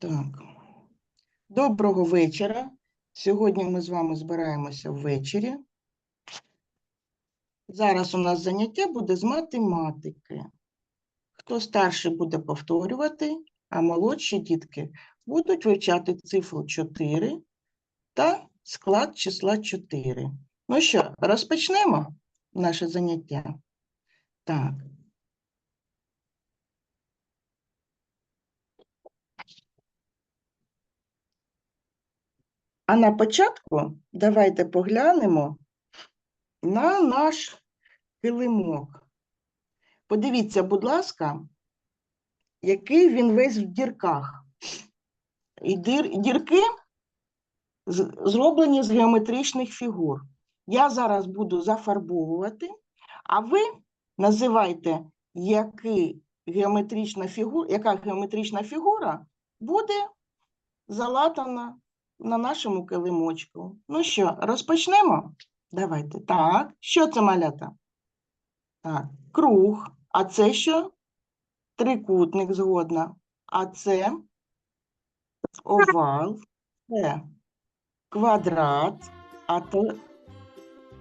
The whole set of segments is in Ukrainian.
Так. Доброго вечора. Сьогодні ми з вами збираємося ввечері. Зараз у нас заняття буде з математики. Хто старший буде повторювати, а молодші дітки будуть вивчати цифру 4 та склад числа 4. Ну що, розпочнемо наше заняття? Так. А на початку давайте поглянемо на наш килимок. Подивіться, будь ласка, який він весь в дірках. І дір, дірки зроблені з геометричних фігур. Я зараз буду зафарбовувати, а ви називайте, який геометрична фігура, яка геометрична фігура буде залатана на нашому килимочку. Ну що, розпочнемо? Давайте. Так, що це малята? Так, круг. А це що? Трикутник згодна. А це овал, це квадрат, а то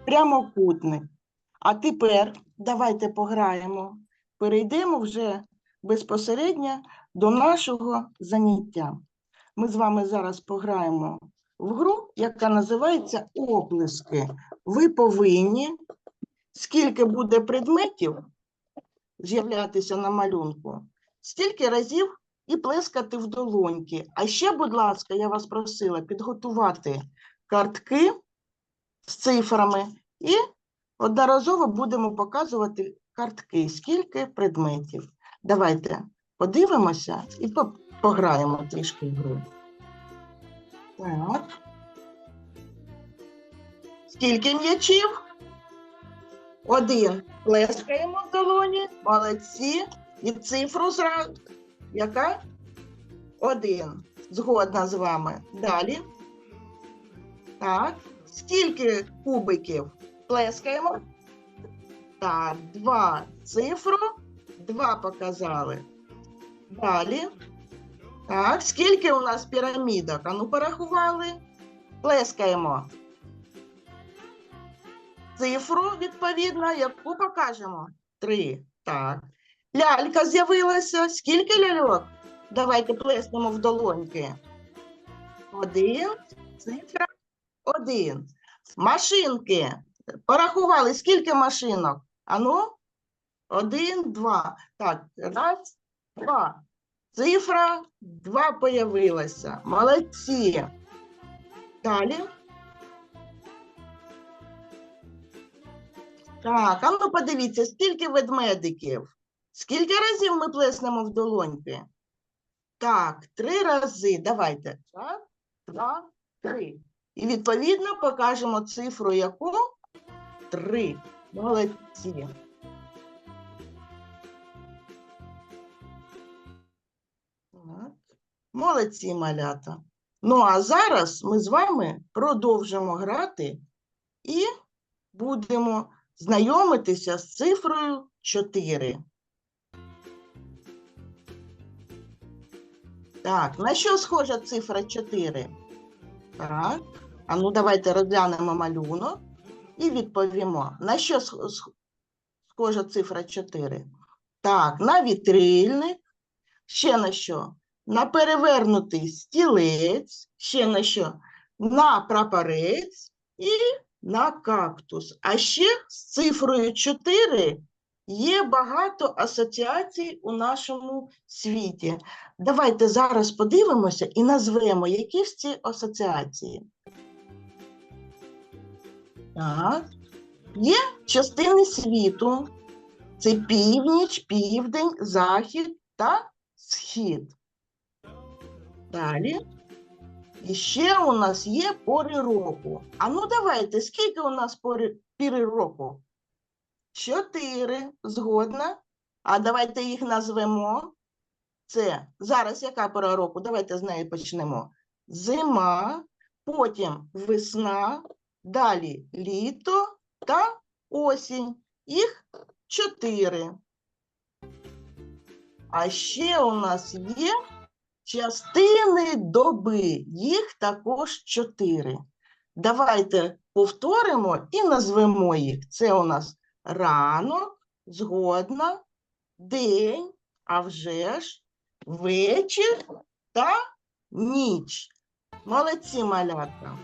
прямокутник. А тепер давайте пограємо. Перейдемо вже безпосередньо до нашого заняття. Ми з вами зараз пограємо в гру, яка називається оплески. Ви повинні, скільки буде предметів з'являтися на малюнку, стільки разів і плескати в долоньки. А ще, будь ласка, я вас просила підготувати картки з цифрами і одноразово будемо показувати картки, скільки предметів. Давайте подивимося і по- пограємо трішки в гру. Так. Скільки м'ячів? Один. Плескаємо в долоні. Молодці. І цифру зразу. Яка? Один. Згодна з вами. Далі. Так. Скільки кубиків? Плескаємо. Так, два. Цифру. Два показали. Далі. Так, скільки у нас пірамідок? А ну порахували. Плескаємо. Цифру, відповідно, яку покажемо? Три. Так. Лялька з'явилася. Скільки ляльок? Давайте плеснемо в долоньки. Один. Цифра. Один. Машинки. Порахували, скільки машинок? Ану? Один, два. Так, раз, два. Цифра 2 появилася. Молодці. Далі. Так, а ну подивіться, скільки ведмедиків. Скільки разів ми плеснемо в долоньки? Так, три рази. Давайте. Раз, два, три. І відповідно покажемо цифру яку? Три. Молодці. Молодці, малята. Ну, а зараз ми з вами продовжимо грати і будемо знайомитися з цифрою 4. Так, на що схожа цифра 4? Так. А ну давайте розглянемо малюнок і відповімо. На що сх- сх- схожа цифра 4? Так, на вітрильник. Ще на що? На перевернутий стілець, ще на що? На прапорець і на кактус. А ще з цифрою 4 є багато асоціацій у нашому світі. Давайте зараз подивимося і назвемо, які ж ці асоціації. Так. Є частини світу. Це північ, південь, захід та схід. Далі. І ще у нас є пори року. А ну давайте, скільки у нас пори, піри року? Чотири, згодна. А давайте їх назвемо. Це зараз яка пора року? Давайте з неї почнемо. Зима, потім весна, далі літо та осінь. Їх чотири. А ще у нас є Частини доби, їх також чотири. Давайте повторимо і назвемо їх. Це у нас ранок, згодна, день, а вже ж, вечір та ніч. Молодці, малятка.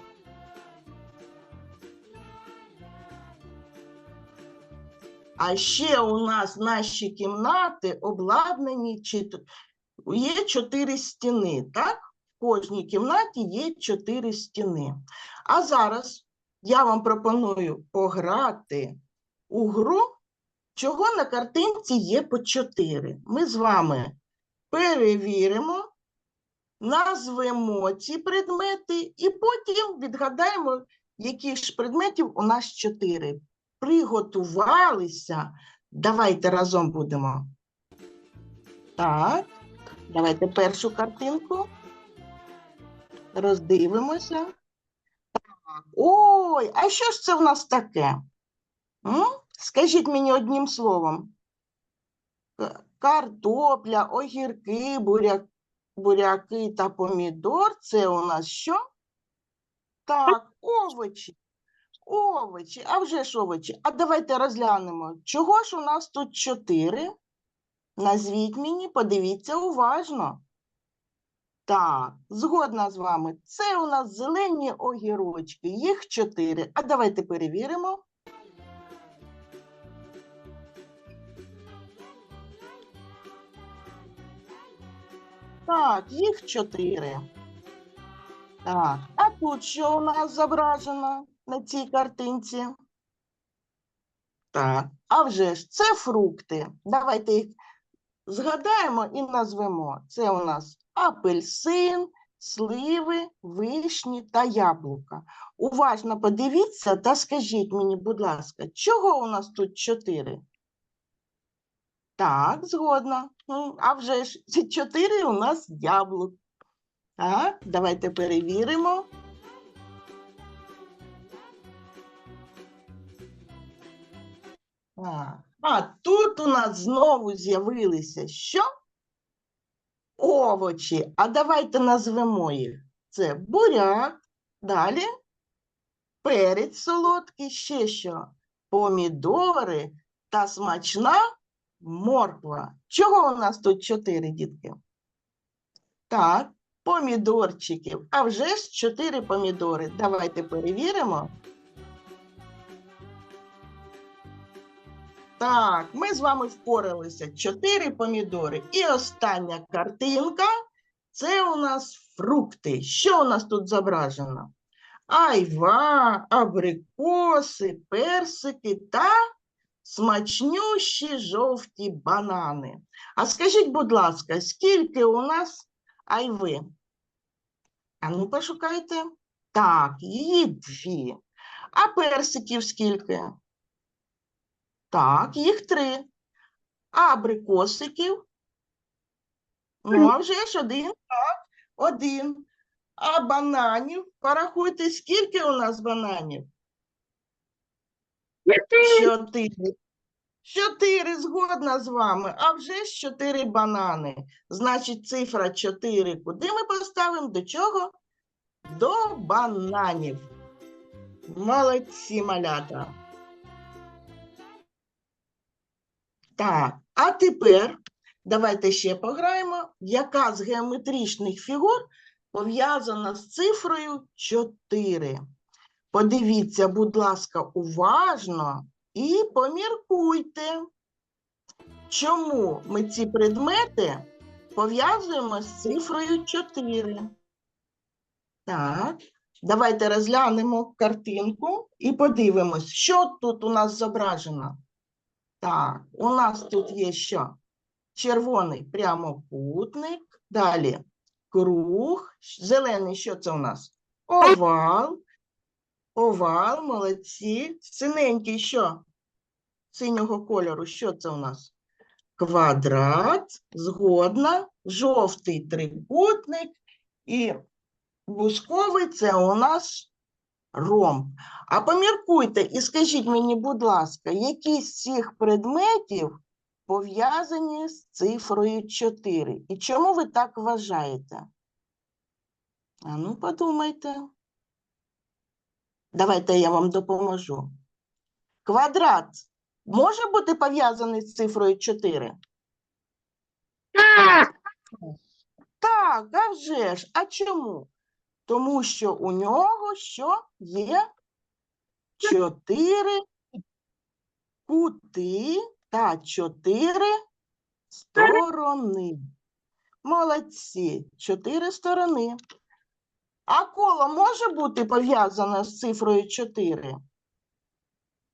А ще у нас наші кімнати обладнані є чотири стіни, так? В кожній кімнаті є чотири стіни. А зараз я вам пропоную пограти у гру, чого на картинці є по чотири. Ми з вами перевіримо, назвемо ці предмети і потім відгадаємо, які ж предметів у нас чотири. Приготувалися. Давайте разом будемо. Так, давайте першу картинку. Роздивимося. Ой, а що ж це в нас таке? М? Скажіть мені одним словом. Картопля, огірки, буряк, буряки та помідор це у нас що? Так, овочі. Овочі, а вже ж овочі. А давайте розглянемо, чого ж у нас тут чотири? Назвіть мені, подивіться уважно. Так, згодна з вами. Це у нас зелені огірочки, їх чотири. А давайте перевіримо. Так, їх чотири. Так, а тут що у нас зображено на цій картинці? Так, а вже ж це фрукти. Давайте їх згадаємо і назвемо. Це у нас апельсин, сливи, вишні та яблука. Уважно подивіться та скажіть мені, будь ласка, чого у нас тут чотири? Так, згодна. А вже ж чотири у нас яблук. Так, давайте перевіримо. Так. А тут у нас знову з'явилися що? Овочі. А давайте назвемо їх. Це буряк, далі перець солодкий, ще що? Помідори та смачна морква. Чого у нас тут чотири, дітки? Так, помідорчиків. А вже ж чотири помідори. Давайте перевіримо. Так, ми з вами впоралися. Чотири помідори. І остання картинка це у нас фрукти. Що у нас тут зображено? Айва, абрикоси, персики та смачнющі жовті банани. А скажіть, будь ласка, скільки у нас айви? А ну пошукайте. Так, її дві. А персиків скільки? Так, їх три. А абрикосиків? Ну, а вже ж один, так, один. А бананів? Порахуйте, скільки у нас бананів? Чотири. Чотири, згодна з вами. А вже ж чотири банани. Значить, цифра чотири. Куди ми поставимо? До чого? До бананів. Молодці, малята. Так, а тепер давайте ще пограємо, яка з геометричних фігур пов'язана з цифрою 4. Подивіться, будь ласка, уважно і поміркуйте, чому ми ці предмети пов'язуємо з цифрою 4. Так, давайте розглянемо картинку і подивимось, що тут у нас зображено. Так, у нас тут є що? Червоний прямокутник, далі круг, зелений, що це у нас? Овал, овал, молодці. Синенький що? Синього кольору, що це у нас? Квадрат, згодна, жовтий трикутник і бусковий це у нас ромб. А поміркуйте і скажіть мені, будь ласка, які з цих предметів пов'язані з цифрою 4. І чому ви так вважаєте? А ну, подумайте. Давайте я вам допоможу. Квадрат може бути пов'язаний з цифрою 4? Так, Так, а вже ж. А чому? Тому що у нього що є чотири кути та чотири сторони. Молодці, чотири сторони. А коло може бути пов'язане з цифрою 4?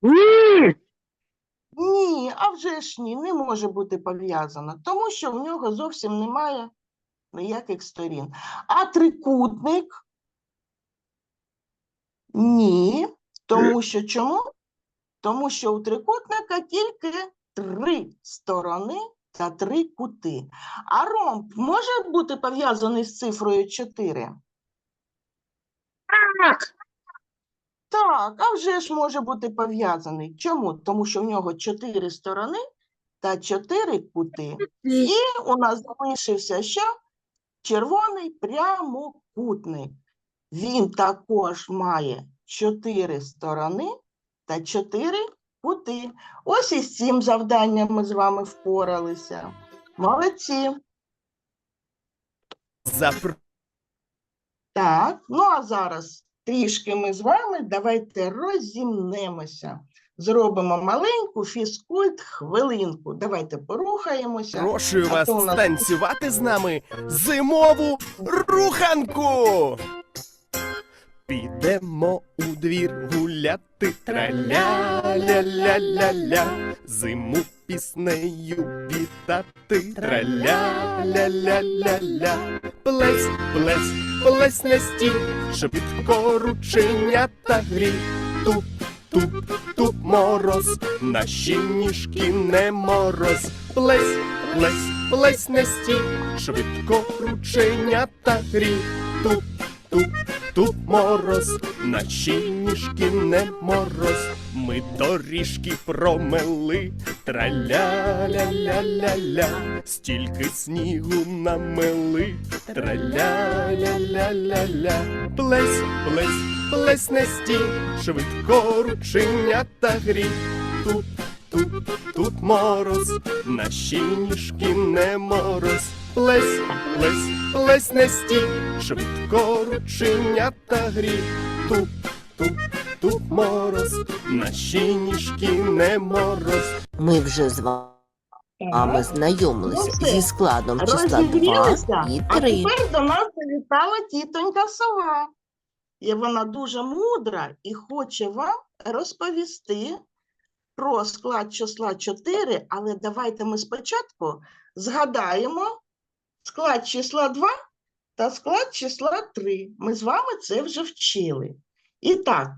ні, Ні, а вже ж ні, не може бути пов'язано, тому що в нього зовсім немає ніяких сторін. А трикутник? Ні, тому що чому? Тому що у трикутника тільки три сторони та три кути. А ромб може бути пов'язаний з цифрою 4? так, Так, а вже ж може бути пов'язаний. Чому? Тому що в нього чотири сторони та чотири кути. І у нас залишився що? Червоний прямокутник. Він також має чотири сторони та чотири кути. Ось із цим завданням ми з вами впоралися. Молодці. Запр... Так, ну а зараз трішки ми з вами давайте розімнемося. Зробимо маленьку фізкульт хвилинку. Давайте порухаємося. Запрошую А вас у нас- танцювати з нами зимову руханку. Підемо у двір гуляти траля-ля-ля-ля-ля, зиму піснею вітати траля-ля-ля-ля-ля. Плесь, плесь, плесь на стіл, швидко рученята грі. Туп, туп, туп мороз, наші ніжки не мороз. Плесь, плесь, плесь на стіл, швидко рученята грі. Туп, туп, туп мороз, наші ніжки не мороз. Ми доріжки промели, траля-ля-ля-ля-ля, стільки снігу намели, траля-ля-ля-ля-ля, плесь, плесь, плесь на стіл, швидко рученята грі. Тут, тут, тут мороз, наші ніжки не мороз. Плесь, плесь, плесь на стіл, швидко рученята грі. Тут, тут, тут мороз, наші ніжки не мороз. Ми вже з вами знайомилися Ну зі складом числа 2 Розігрілися, і а 3. тепер до нас завітала тітонька сова. І вона дуже мудра і хоче вам розповісти про склад числа 4, але давайте ми спочатку згадаємо склад числа 2 та склад числа 3. Ми з вами це вже вчили. І так,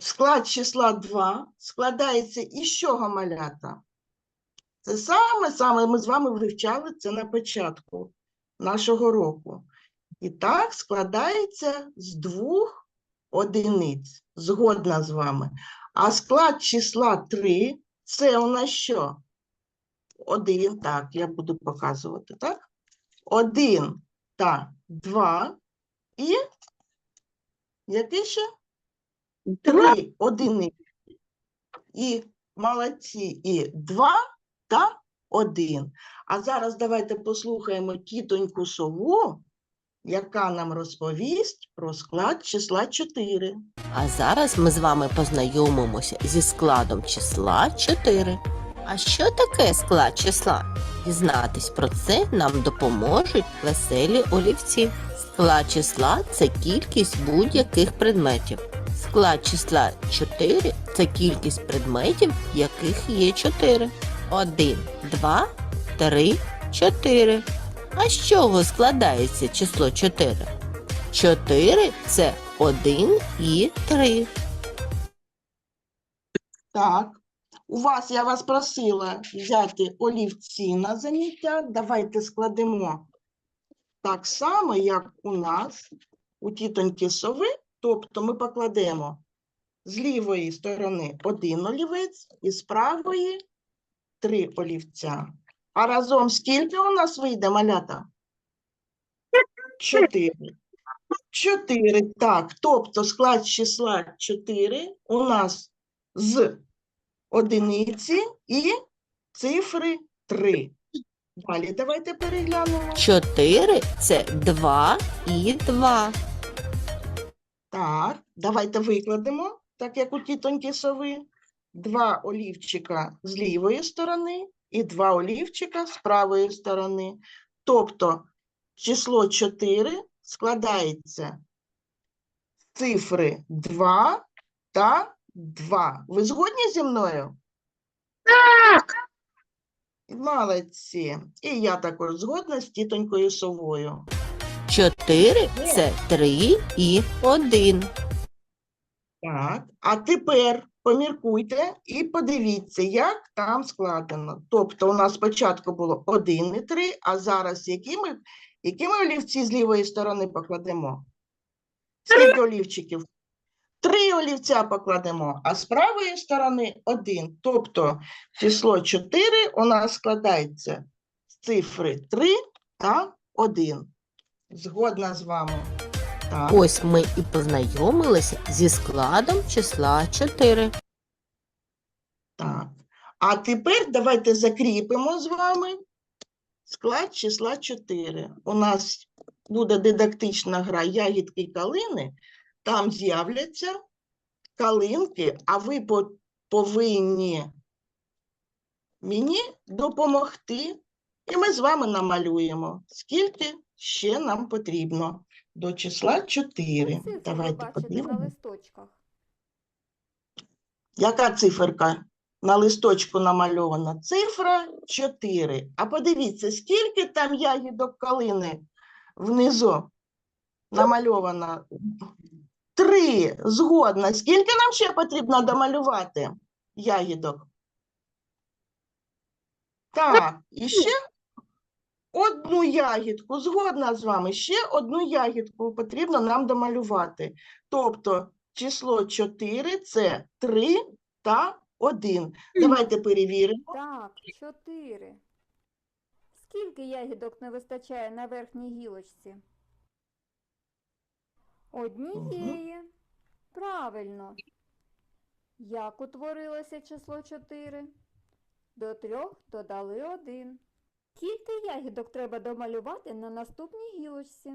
склад числа 2 складається із чого малята? Це саме саме ми з вами вивчали це на початку нашого року. І так складається з двох одиниць. Згодна з вами. А склад числа 3 це у нас що? Один, так, я буду показувати, так? Один та два. І який ще? Три одиниці. І молодці, і два та один. А зараз давайте послухаємо тітоньку сову, яка нам розповість про склад числа 4. А зараз ми з вами познайомимося зі складом числа 4. А що таке склад числа? Дізнатись про це нам допоможуть веселі олівці. Склад числа це кількість будь-яких предметів. Склад числа 4 це кількість предметів, яких є 4. 1, 2, 3, 4. А з чого складається число 4? 4 це 1 і 3. Так, у вас я вас просила взяти олівці на заняття. Давайте складемо так само, як у нас, у тітоньки сови. Тобто ми покладемо з лівої сторони один олівець і з правої три олівця. А разом скільки у нас вийде малята? Чотири. Чотири, так. Тобто склад числа 4 у нас з одиниці і цифри 3. Далі давайте переглянемо. 4 це 2 і 2. Так, давайте викладемо, так як у тітоньки сови. Два олівчика з лівої сторони і два олівчика з правої сторони. Тобто число 4 складається з цифри 2 та 2. Ви згодні зі мною? Так. Молодці. І я також згодна з тітонькою совою. 4 це 3 і 1. Так, а тепер поміркуйте і подивіться, як там складено. Тобто у нас спочатку було 1 і 3, а зараз які ми, які ми олівці з лівої сторони покладемо? Скільки олівчиків? Три олівця покладемо, а з правої сторони один. Тобто число 4 у нас складається з цифри 3 та 1. Згодна з вами. Так. Ось ми і познайомилися зі складом числа 4. Так. А тепер давайте закріпимо з вами склад числа 4. У нас буде дидактична гра ягідки калини. Там з'являться калинки, а ви по- повинні мені допомогти. І ми з вами намалюємо, скільки ще нам потрібно до числа 4. Цифри ви Давайте бачите на подивимося. листочках. Яка циферка на листочку намальована? Цифра 4. А подивіться, скільки там ягідок калини внизу намальовано? Три. Згодна. Скільки нам ще потрібно домалювати ягідок? Так, і ще одну ягідку. Згодна з вами. Ще одну ягідку потрібно нам домалювати. Тобто число 4 це 3 та 1. Давайте перевіримо. Так, чотири. Скільки ягідок не вистачає на верхній гілочці? Однієї. Правильно. Як утворилося число 4? До трьох додали один. Скільки ягідок треба домалювати на наступній гілочці?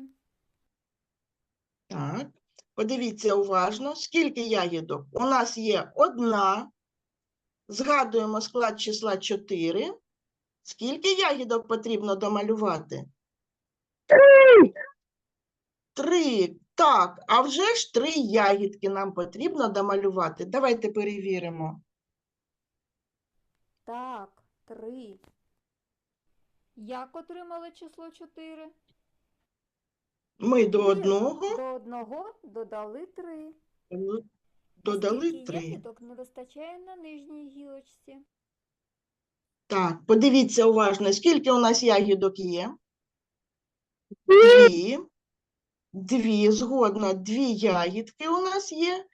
Так, подивіться уважно, скільки ягідок. У нас є одна. Згадуємо склад числа 4. Скільки ягідок потрібно домалювати? Три. Три. Так, а вже ж три ягідки нам потрібно домалювати. Давайте перевіримо. Так, три. Як отримали число 4? Ми до одного До одного додали 3. додали Скільки три. ягідок не вистачає на нижній гілочці? Так, подивіться уважно, скільки у нас ягідок є? Дві. Дві, згодна, дві ягідки у нас є.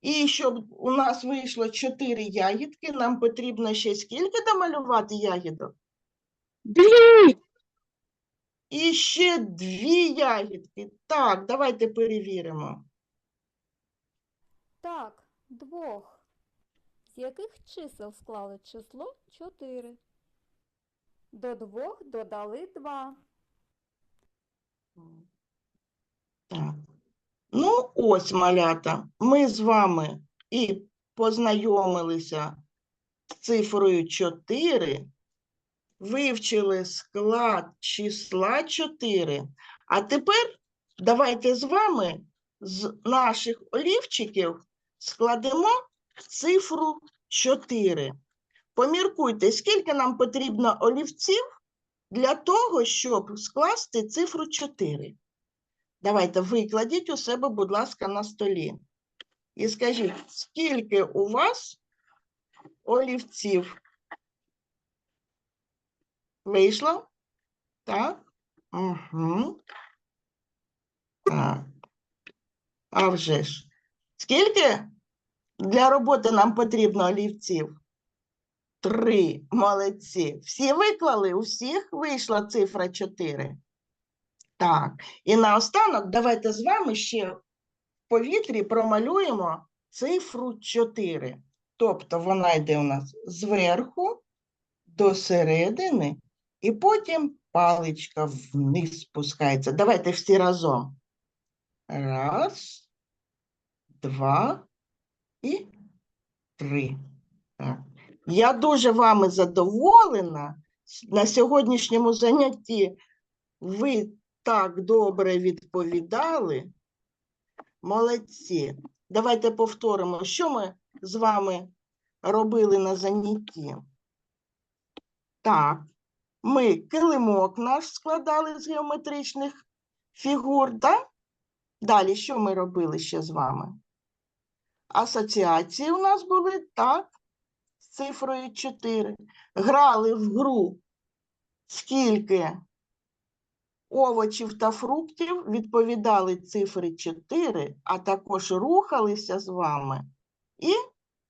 І щоб у нас вийшло чотири ягідки, нам потрібно ще скільки домалювати ягідок? Дві. І ще дві ягідки. Так, давайте перевіримо. Так, двох. З яких чисел склали число 4? До двох додали 2. Так. Ну, ось, малята, ми з вами і познайомилися з цифрою 4, вивчили склад числа 4. А тепер давайте з вами з наших олівчиків складемо цифру 4. Поміркуйте, скільки нам потрібно олівців для того, щоб скласти цифру 4. Давайте викладіть у себе, будь ласка, на столі. І скажіть, скільки у вас олівців? Вийшло? Так? Угу. Так. А вже ж. Скільки для роботи нам потрібно олівців? три. Молодці. Всі виклали? У всіх вийшла цифра 4. Так. І наостанок давайте з вами ще в повітрі промалюємо цифру 4. Тобто вона йде у нас зверху до середини, і потім паличка вниз спускається. Давайте всі разом. Раз, два і три. Так. Я дуже вами задоволена. На сьогоднішньому занятті ви так добре відповідали. Молодці. Давайте повторимо, що ми з вами робили на занятті. Так, ми килимок наш складали з геометричних фігур, так? Далі, що ми робили ще з вами? Асоціації у нас були так, з цифрою 4. Грали в гру скільки овочів та фруктів, відповідали цифри 4, а також рухалися з вами і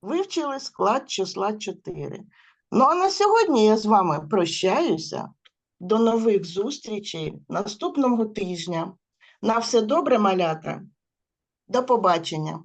вивчили склад числа 4. Ну а на сьогодні я з вами прощаюся. До нових зустрічей наступного тижня. На все добре, малята. До побачення.